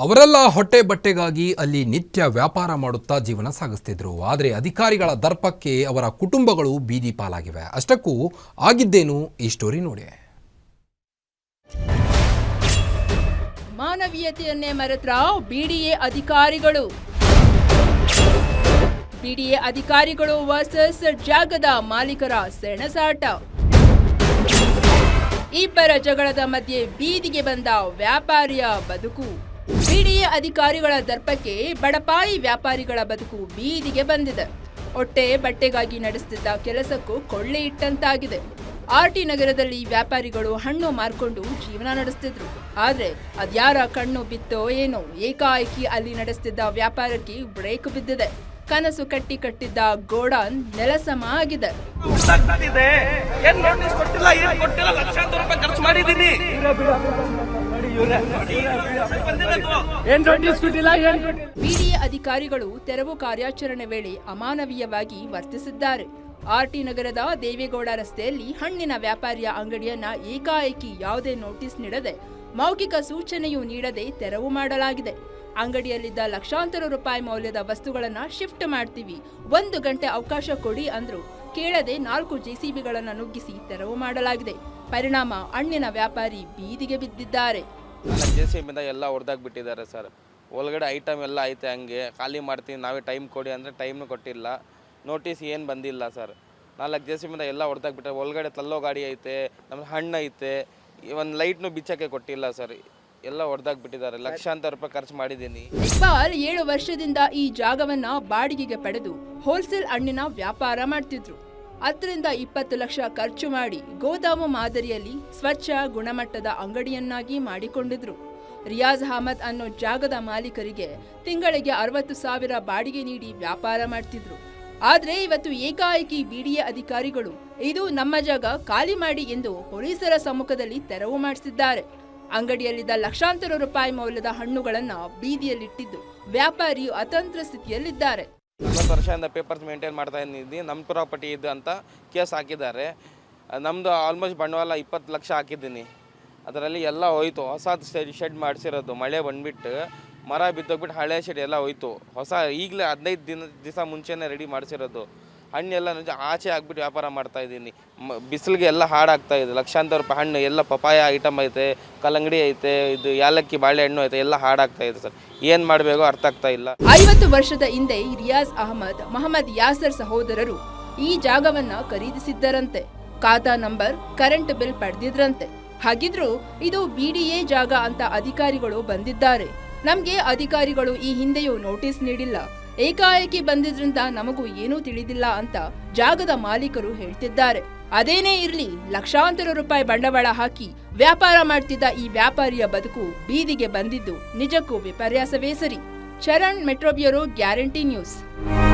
ಅವರೆಲ್ಲ ಹೊಟ್ಟೆ ಬಟ್ಟೆಗಾಗಿ ಅಲ್ಲಿ ನಿತ್ಯ ವ್ಯಾಪಾರ ಮಾಡುತ್ತಾ ಜೀವನ ಸಾಗಿಸ್ತಿದ್ರು. ಆದರೆ ಅಧಿಕಾರಿಗಳ ದರ್ಪಕ್ಕೆ ಅವರ ಕುಟುಂಬಗಳು ಬೀದಿ ಪಾಲಾಗಿವೆ. ಅಷ್ಟಕ್ಕೂ ಆಗಿದ್ದೇನು ಈ ಸ್ಟೋರಿ ನೋಡಿ. ಮಾನವೀಯತೆಯನ್ನೇ ಮರೆತ್ರ ಬಿಡಿಎ ಅಧಿಕಾರಿಗಳು. ಬಿಡಿಎ ಅಧಿಕಾರಿಗಳು ವರ್ಸಸ್ ಜಾಗದ ಮಾಲೀಕರ ಸೆಣಸಾಟ. ಇಬ್ಬರ ಜಗಳದ ಮಧ್ಯೆ ಬೀದಿಗೆ ಬಂದ ವ್ಯಾಪಾರಿಯ ಬದುಕು. ಬಿಡಿಎ ಅಧಿಕಾರಿಗಳ ದರ್ಪಕ್ಕೆ ಬಡಪಾಯಿ ವ್ಯಾಪಾರಿಗಳ ಬದುಕು ಬೀದಿಗೆ ಬಂದಿದೆ. ಹೊಟ್ಟೆ ಬಟ್ಟೆಗಾಗಿ ನಡೆಸುತ್ತಿದ್ದ ಕೆಲಸಕ್ಕೂ ಕೊಳ್ಳೆ ಇಟ್ಟಂತಾಗಿದೆ. ಆರ್ಟಿ ನಗರದಲ್ಲಿ ವ್ಯಾಪಾರಿಗಳು ಹಣ್ಣು ಮಾರ್ಕೊಂಡು ಜೀವನ ನಡೆಸ್ತಿದ್ರು. ಆದ್ರೆ ಅದ್ಯಾರ ಕಣ್ಣು ಬಿತ್ತೋ ಏನೋ ಏಕಾಏಕಿ ಅಲ್ಲಿ ನಡೆಸ್ತಿದ್ದ ವ್ಯಾಪಾರಕ್ಕೆ ಬ್ರೇಕ್ ಬಿದ್ದಿದೆ. ಕನಸು ಕಟ್ಟಿ ಕಟ್ಟಿದ್ದ ಗೋಡಾನ್ ನೆಲಸಮ ಆಗಿದೆ. ಬಿಡಿಎ ಅಧಿಕಾರಿಗಳು ತೆರವು ಕಾರ್ಯಾಚರಣೆ ವೇಳೆ ಅಮಾನವೀಯವಾಗಿ ವರ್ತಿಸಿದ್ದಾರೆ. ಆರ್ಟಿ ನಗರದ ದೇವೇಗೌಡ ರಸ್ತೆಯಲ್ಲಿ ಹಣ್ಣಿನ ವ್ಯಾಪಾರಿಯ ಅಂಗಡಿಯನ್ನ ಏಕಾಏಕಿ ಯಾವುದೇ ನೋಟಿಸ್ ನೀಡದೆ ಮೌಖಿಕ ಸೂಚನೆಯೂ ನೀಡದೆ ತೆರವು ಮಾಡಲಾಗಿದೆ. ಅಂಗಡಿಯಲ್ಲಿದ್ದ ಲಕ್ಷಾಂತರ ರೂಪಾಯಿ ಮೌಲ್ಯದ ವಸ್ತುಗಳನ್ನ ಶಿಫ್ಟ್ ಮಾಡ್ತೀವಿ. ಒಂದು ಗಂಟೆ ಅವಕಾಶ ಕೊಡಿ ಅಂದ್ರು ಕೇಳದೆ ನಾಲ್ಕು ಜೆಸಿಬಿಗಳನ್ನು ನುಗ್ಗಿಸಿ ತೆರವು ಮಾಡಲಾಗಿದೆ. ಪರಿಣಾಮ ಹಣ್ಣಿನ ವ್ಯಾಪಾರಿ ಬೀದಿಗೆ ಬಿದ್ದಿದ್ದಾರೆ. ಜೆ ಸಿ ಬಿಂದ ಎಲ್ಲ ಹೊಡೆದಾಗ್ಬಿಟ್ಟಿದ್ದಾರೆ ಸರ್. ಒಳಗಡೆ ಐಟಮ್ ಎಲ್ಲ ಐತೆ ಹಂಗೆ. ಖಾಲಿ ಮಾಡ್ತೀನಿ, ನಾವೇ ಟೈಮ್ ಕೊಡಿ ಅಂದರೆ ಟೈಮ್ನು ಕೊಟ್ಟಿಲ್ಲ. ನೋಟಿಸ್ ಏನು ಬಂದಿಲ್ಲ ಸರ್. ನಾಲ್ಕು ಜೆ ಸಿ ಬಿಂದ ಎಲ್ಲ ಹೊಡೆದಾಗ್ಬಿಟ್ರೆ ಒಳಗಡೆ ತಲ್ಲೋ ಗಾಡಿ ಐತೆ ನಮ್ಮ ಹಣ್ಣು ಐತೆ ಒಂದು ಲೈಟ್ನು ಬಿಚ್ಚಕ್ಕೆ ಕೊಟ್ಟಿಲ್ಲ ಸರ್. ಎಲ್ಲ ಹೊಡೆದಾಗ್ಬಿಟ್ಟಿದ್ದಾರೆ ಲಕ್ಷಾಂತರ ರೂಪಾಯಿ ಖರ್ಚು ಮಾಡಿದ್ದೀನಿ. ಇಕ್ಬಾಲ್ ಏಳು ವರ್ಷದಿಂದ ಈ ಜಾಗವನ್ನ ಬಾಡಿಗೆಗೆ ಪಡೆದು ಹೋಲ್ಸೇಲ್ ಹಣ್ಣಿನ ವ್ಯಾಪಾರ ಮಾಡ್ತಿದ್ರು. ಹತ್ತರಿಂದ ಇಪ್ಪತ್ತು ಲಕ್ಷ ಖರ್ಚು ಮಾಡಿ ಗೋದಾಮು ಮಾದರಿಯಲ್ಲಿ ಸ್ವಚ್ಛ ಗುಣಮಟ್ಟದ ಅಂಗಡಿಯನ್ನಾಗಿ ಮಾಡಿಕೊಂಡಿದ್ರು. ರಿಯಾಜ್ ಅಹಮದ್ ಅನ್ನೋ ಜಾಗದ ಮಾಲೀಕರಿಗೆ ತಿಂಗಳಿಗೆ ಅರವತ್ತು ಸಾವಿರ ಬಾಡಿಗೆ ನೀಡಿ ವ್ಯಾಪಾರ ಮಾಡ್ತಿದ್ರು. ಆದರೆ ಇವತ್ತು ಏಕಾಏಕಿ ಬಿಡಿಎ ಅಧಿಕಾರಿಗಳು ಇದು ನಮ್ಮ ಜಾಗ ಖಾಲಿ ಮಾಡಿ ಎಂದು ಪೊಲೀಸರ ಸಮ್ಮುಖದಲ್ಲಿ ತೆರವು ಮಾಡಿಸಿದ್ದಾರೆ. ಅಂಗಡಿಯಲ್ಲಿದ್ದ ಲಕ್ಷಾಂತರ ರೂಪಾಯಿ ಮೌಲ್ಯದ ಹಣ್ಣುಗಳನ್ನು ಬೀದಿಯಲ್ಲಿಟ್ಟಿದ್ದು ವ್ಯಾಪಾರಿಯು ಅತಂತ್ರ ಸ್ಥಿತಿಯಲ್ಲಿದ್ದಾರೆ. ನಲ್ವತ್ತು ವರ್ಷದಿಂದ ಪೇಪರ್ಸ್ ಮೇಂಟೈನ್ ಮಾಡ್ತಾ ಇದ್ದೀನಿ. ನಮ್ಮ ಪ್ರಾಪರ್ಟಿ ಇದು ಅಂತ ಕೇಸ್ ಹಾಕಿದ್ದಾರೆ. ನಮ್ಮದು ಆಲ್ಮೋಸ್ಟ್ ಬಂಡವಾಳ ಇಪ್ಪತ್ತು ಲಕ್ಷ ಹಾಕಿದ್ದೀನಿ. ಅದರಲ್ಲಿ ಎಲ್ಲ ಹೋಯ್ತು. ಹೊಸ ಶೆಡ್ ಮಾಡಿಸಿರೋದು, ಮಳೆ ಬಂದ್ಬಿಟ್ಟು ಮರ ಬಿದ್ದೋಗ್ಬಿಟ್ಟು ಹಳೆ ಶೆಡ್ ಎಲ್ಲ ಹೋಯ್ತು. ಹೊಸ ಈಗಲೇ ಹದಿನೈದು ದಿನ, ದಿವಸ ಮುಂಚೆನೇ ರೆಡಿ ಮಾಡಿಸಿರೋದು. ಹಣ್ಣೆಲ್ಲ ನಿಜ ಆಚೆ ಆಗ್ಬಿಟ್ಟು ವ್ಯಾಪಾರ ಮಾಡ್ತಾ ಇದ್ದೀನಿ. ಮ, ಬಿಸಿಲಿಗೆ ಎಲ್ಲ ಹಾಡಾಗ್ತಾ ಇದೆ. ಲಕ್ಷಾಂತರ ರೂಪಾಯಿ ಹಣ್ಣು, ಎಲ್ಲ ಪಪಾಯ ಐಟಮ್ ಐತೆ, ಕಲ್ಲಂಗಡಿ ಐತೆ, ಇದು ಯಾಲಕ್ಕಿ, ಬಾಳೆಹಣ್ಣು ಐತೆ, ಎಲ್ಲ ಹಾಡಾಗ್ತಾ ಇದೆ ಸರ್. ಏನು ಮಾಡಬೇಕು ಅರ್ಥ ಆಗ್ತಾ ಇಲ್ಲ. ಐವತ್ತು ವರ್ಷದ ಹಿಂದೆ ರಿಯಾಜ್ ಅಹಮದ್, ಮೊಹಮ್ಮದ್ ಯಾಸರ್ ಸಹೋದರರು ಈ ಜಾಗವನ್ನ ಖರೀದಿಸಿದ್ದರಂತೆ. ಖಾತಾ ನಂಬರ್, ಕರೆಂಟ್ ಬಿಲ್ ಪಡೆದಿದ್ರಂತೆ. ಹಾಗಿದ್ರು ಇದು ಬಿಡಿಎ ಜಾಗ ಅಂತ ಅಧಿಕಾರಿಗಳು ಬಂದಿದ್ದಾರೆ. ನಮ್ಗೆ ಅಧಿಕಾರಿಗಳು ಈ ಹಿಂದೆಯೂ ನೋಟಿಸ್ ನೀಡಿಲ್ಲ. ಏಕಾಏಕಿ ಬಂದಿದ್ರಿಂದ ನಮಗೂ ಏನೂ ತಿಳಿದಿಲ್ಲ ಅಂತ ಜಾಗದ ಮಾಲೀಕರು ಹೇಳ್ತಿದ್ದಾರೆ. ಅದೇನೇ ಇರ್ಲಿ, ಲಕ್ಷಾಂತರ ರೂಪಾಯಿ ಬಂಡವಾಳ ಹಾಕಿ ವ್ಯಾಪಾರ ಮಾಡ್ತಿದ್ದ ಈ ವ್ಯಾಪಾರಿಯ ಬದುಕು ಬೀದಿಗೆ ಬಂದಿದ್ದು ನಿಜಕ್ಕೂ ವಿಪರ್ಯಾಸವೇ ಸರಿ. Charan metro bureau guarantee news.